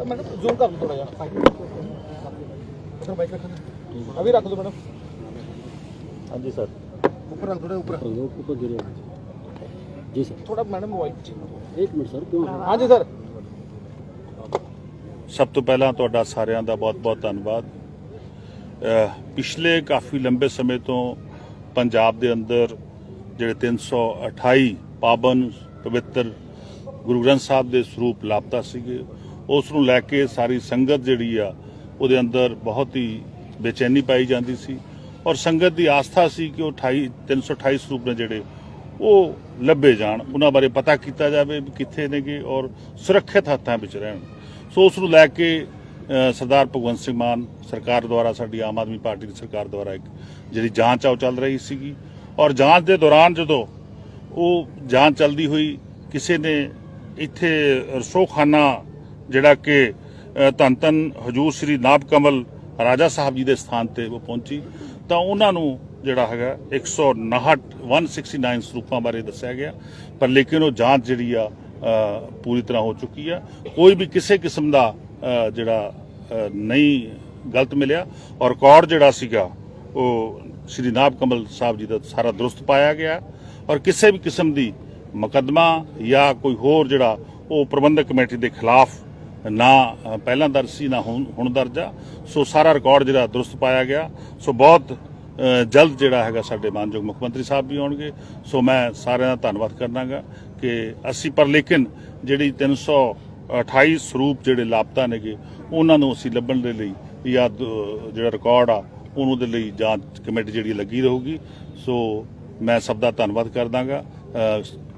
Madam zoom ਕਰ ਲਓ ਥੋੜਾ ਜਿਹਾ ਸਰ ਮਾਈਕ ਰੱਖੋ ਅਭੀ ਰੱਖ ਦਿਓ ਮੈਡਮ ਹਾਂਜੀ ਸਰ ਉੱਪਰ ਰੱਖ ਥੋੜਾ ਉੱਪਰ लोग ऊपर गिरे हुए थे। जी सर ਥੋੜਾ ਮੈਡਮ ਵਾਈਟ एक मिनट सर क्यों ਹਾਂਜੀ ਸਰ ਸਭ ਤੋਂ ਪਹਿਲਾਂ ਤੁਹਾਡਾ ਸਾਰਿਆਂ ਦਾ ਬਹੁਤ-ਬਹੁਤ ਧੰਨਵਾਦ ਅਹ ਪਿਛਲੇ ਕਾਫੀ ਲੰਬੇ ਸਮੇਂ ਤੋਂ ਪੰਜਾਬ ਦੇ ਅੰਦਰ ਜਿਹੜੇ 328 ਪਾਵਨ ਪਵਿੱਤਰ ਗੁਰੂ ਗ੍ਰੰਥ ਸਾਹਿਬ ਦੇ ਸਰੂਪ ਲਾਪਤਾ ਸੀਗੇ ਉਸ ਨੂੰ ਲੈ ਕੇ ਸਾਰੀ ਸੰਗਤ ਜਿਹੜੀ ਆ, ਉਹਦੇ ਅੰਦਰ ਬਹੁਤ ਹੀ ਬੇਚੈਨੀ ਪਾਈ ਜਾਂਦੀ ਸੀ। ਔਰ ਸੰਗਤ ਦੀ ਆਸਥਾ ਸੀ ਕਿ ਉਹ 28 328 ਸਰੂਪ ਨੇ ਜਿਹੜੇ, ਉਹ ਲੱਭੇ ਜਾਣ। ਉਹਨਾਂ ਬਾਰੇ ਪਤਾ ਕੀਤਾ ਜਾਵੇ ਵੀ ਕਿੱਥੇ ਨੇਗੇ ਔਰ ਸੁਰੱਖਿਅਤ ਹੱਥਾਂ ਵਿੱਚ ਰਹਿਣ। ਸੋ ਉਸ ਨੂੰ ਲੈ ਕੇ ਸਰਦਾਰ ਭਗਵੰਤ ਸਿੰਘ ਮਾਨ ਸਰਕਾਰ ਦੁਆਰਾ, ਸਾਡੀ ਆਮ ਆਦਮੀ ਪਾਰਟੀ ਦੀ ਸਰਕਾਰ ਦੁਆਰਾ ਇੱਕ ਜਿਹੜੀ ਜਾਂਚ ਆ, ਉਹ ਚੱਲ ਰਹੀ ਸੀਗੀ। ਔਰ ਜਾਂਚ ਦੇ ਦੌਰਾਨ ਜਦੋਂ ਉਹ ਜਾਂਚ ਚੱਲਦੀ ਹੋਈ, ਕਿਸੇ ਨੇ ਇੱਥੇ ਰਸੋਖਾਨਾ ਜਿਹੜਾ ਕਿ ਧੰਨ ਧੰਨ ਹਜੂਰ ਸ੍ਰੀ ਨਾਭ ਕਮਲ ਰਾਜਾ ਸਾਹਿਬ ਜੀ ਦੇ ਸਥਾਨ ਤੇ ਉਹ ਪਹੁੰਚੀ। ਤਾਂ ਉਹਨਾਂ ਨੂੰ ਜਿਹੜਾ ਹੈਗਾ 159 169 ਸਰੂਪਾਂ ਬਾਰੇ ਦੱਸਿਆ ਗਿਆ। ਪਰ ਲੇਕਿਨ ਉਹ ਜਾਂਚ ਜਿਹੜੀ ਆ ਪੂਰੀ ਤਰ੍ਹਾਂ ਹੋ ਚੁੱਕੀ ਆ। ਕੋਈ ਵੀ ਕਿਸੇ ਕਿਸਮ ਦਾ ਜਿਹੜਾ ਨਹੀਂ ਗਲਤ ਮਿਲਿਆ। ਔਰ ਰਿਕਾਰਡ ਜਿਹੜਾ ਸੀਗਾ, ਉਹ ਸ੍ਰੀ ਨਾਭ ਕਮਲ ਸਾਹਿਬ ਜੀ ਦਾ ਸਾਰਾ ਦਰੁਸਤ ਪਾਇਆ ਗਿਆ। ਔਰ ਕਿਸੇ ਵੀ ਕਿਸਮ ਦੀ ਮੁਕੱਦਮਾ ਜਾਂ ਕੋਈ ਹੋਰ ਜਿਹੜਾ ਉਹ ਪ੍ਰਬੰਧਕ ਕਮੇਟੀ ਦੇ ਖਿਲਾਫ ਨਾ ਪਹਿਲਾਂ ਦਰਜ ਸੀ, ਨਾ ਹੁਣ ਹੁਣ ਦਰਜ ਆ। ਸੋ ਸਾਰਾ ਰਿਕਾਰਡ ਜਿਹੜਾ ਦਰੁਸਤ ਪਾਇਆ ਗਿਆ। ਸੋ ਬਹੁਤ ਜਲਦ ਜਿਹੜਾ ਹੈਗਾ ਸਾਡੇ ਮਾਨਯੋਗ ਮੁੱਖ ਮੰਤਰੀ ਸਾਹਿਬ ਵੀ ਆਉਣਗੇ। ਸੋ ਮੈਂ ਸਾਰਿਆਂ ਦਾ ਧੰਨਵਾਦ ਕਰਨਾਗਾ ਕਿ ਅਸੀਂ ਪਰ ਲੇਕਿਨ ਜਿਹੜੀ 328 ਸਰੂਪ ਜਿਹੜੇ ਲਾਪਤਾ ਨੇਗੇ, ਉਹਨਾਂ ਨੂੰ ਅਸੀਂ ਲੱਭਣ ਦੇ ਲਈ ਜਾਂ ਦ- ਜਿਹੜਾ ਰਿਕਾਰਡ ਆ, ਉਹਨੂੰ ਦੇ ਲਈ ਜਾਂਚ ਕਮੇਟੀ ਜਿਹੜੀ ਲੱਗੀ ਰਹੂਗੀ। ਸੋ ਮੈਂ ਸਭ ਦਾ ਧੰਨਵਾਦ ਕਰਦਾਗਾ।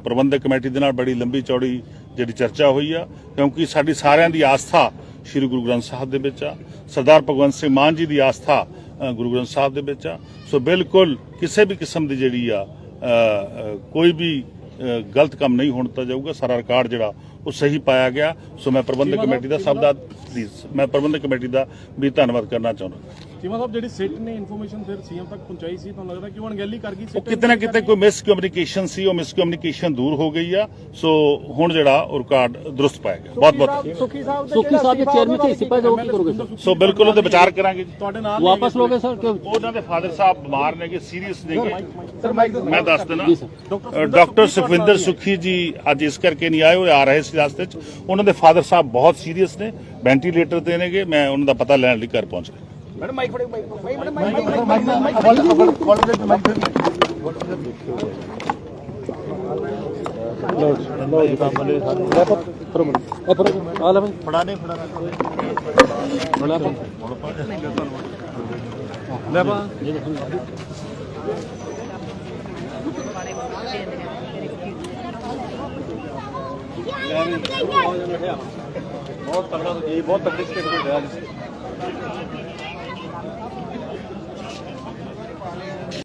ਪ੍ਰਬੰਧਕ ਕਮੇਟੀ ਦੇ ਨਾਲ ਬੜੀ ਲੰਬੀ ਚੌੜੀ ਜਿਹੜੀ ਚਰਚਾ ਹੋਈ ਆ ਕਿਉਂਕਿ ਸਾਡੀ ਸਾਰਿਆਂ ਦੀ ਆਸਥਾ ਸ੍ਰੀ ਗੁਰੂ ਗ੍ਰੰਥ ਸਾਹਿਬ ਦੇ ਵਿੱਚ ਆ। ਸਰਦਾਰ ਭਗਵੰਤ ਸਿੰਘ ਮਾਨ ਜੀ ਦੀ ਆਸਥਾ ਗੁਰੂ ਗ੍ਰੰਥ ਸਾਹਿਬ ਦੇ ਵਿੱਚ ਆ। ਸੋ ਬਿਲਕੁਲ ਕਿਸੇ ਵੀ ਕਿਸਮ ਦੀ ਜਿਹੜੀ ਆ ਕੋਈ ਵੀ ਗਲਤ ਕੰਮ ਨਹੀਂ ਹੋਣ ਦਿੱਤਾ ਜਾਊਗਾ। ਸਾਰਾ ਰਿਕਾਰਡ ਜਿਹੜਾ ਉਹ ਸਹੀ ਪਾਇਆ ਗਿਆ। ਸੋ ਮੈਂ ਪ੍ਰਬੰਧਕ ਕਮੇਟੀ ਦਾ ਸਭ ਦਾ ਮੈਂ ਪ੍ਰਬੰਧਕ ਕਮੇਟੀ ਦਾ ਵੀ ਧੰਨਵਾਦ ਕਰਨਾ ਚਾਹੁੰਦਾ। ਚੀਮਾ ਸਾਹਿਬ ਜਿਹੜੀ ਸਿੱਟ ਨੇ ਇਨਫੋਰਮੇਸ਼ਨ ਫਿਰ ਸੀਐਮ ਤੱਕ ਪਹੁੰਚਾਈ ਸੀ ਤੁਹਾਨੂੰ ਲੱਗਦਾ ਕਿ ਉਹ ਅਣਗਹਿਲੀ ਕਰ ਗਈ ਸੀ ਕਿਤੇ ਨਾ ਕਿਤੇ ਕੋਈ ਮਿਸ ਕਮਿਊਨੀਕੇਸ਼ਨ ਸੀ ਉਹ ਮਿਸ ਕਮਿਊਨੀਕੇਸ਼ਨ ਦੂਰ ਹੋ ਗਈ ਆ। ਸੋ ਹੁਣ ਜਿਹੜਾ ਰਿਕਾਰਡ ਦਰੁਸਤ ਪਾਇਆ ਗਿਆ। ਬਹੁਤ ਬਹੁਤ ਸੁਖੀ ਸਾਹਿਬ ਸੁਖੀ ਸਾਹਿਬ ਦੇ ਚੇਅਰਮੈਨ ਤੇ ਸਿਪਾ ਜੋ ਕੀ ਕਰੋਗੇ ਸੋ ਬਿਲਕੁਲ ਉਹਦੇ ਵਿਚਾਰ ਕਰਾਂਗੇ ਤੁਹਾਡੇ ਨਾਲ ਵਾਪਸ ਲੋਗੇ ਸਰ? ਉਹਨਾਂ ਦੇ ਫਾਦਰ ਸਾਹਿਬ ਬਿਮਾਰ ਨੇਗੇ ਸੀਰੀਅਸ ਨੇਗੇ। ਮੈਂ ਦੱਸ ਦਿੰਦਾ। ਡਾਕਟਰ ਸੁਖਵਿੰਦਰ ਸੁਖੀ ਜੀ ਅੱਜ ਇਸ ਕਰਕੇ ਨਹੀਂ ਆਏ ਉਹ ਆ ਰਹੇ ਸੀ ਰਸਤੇ 'ਚ। ਉਹਨਾਂ ਦੇ ਫਾਦਰ ਸਾਹਿਬ ਬਹੁਤ ਸੀਰੀਅਸ ਨੇ ਵੈਂਟੀਲੇਟਰ ਤੇ ਨੇਗੇ ਮੈਂ ਉਹਨਾਂ ਦਾ ਪਤਾ ਲੈਣ ਲਈ ਘਰ ਪਹੁੰਚ ਗਿਆ। Madam mike फड़े mike mike madam mike mike mike mike call call कर माइक कर लोड लोड कामले लेपर परम अपर आला भाई फड़ाने फड़ाना बड़ा पर लेपा बहुत तगड़ा तो ये बहुत तगड़ी स्टेट में गया जिससे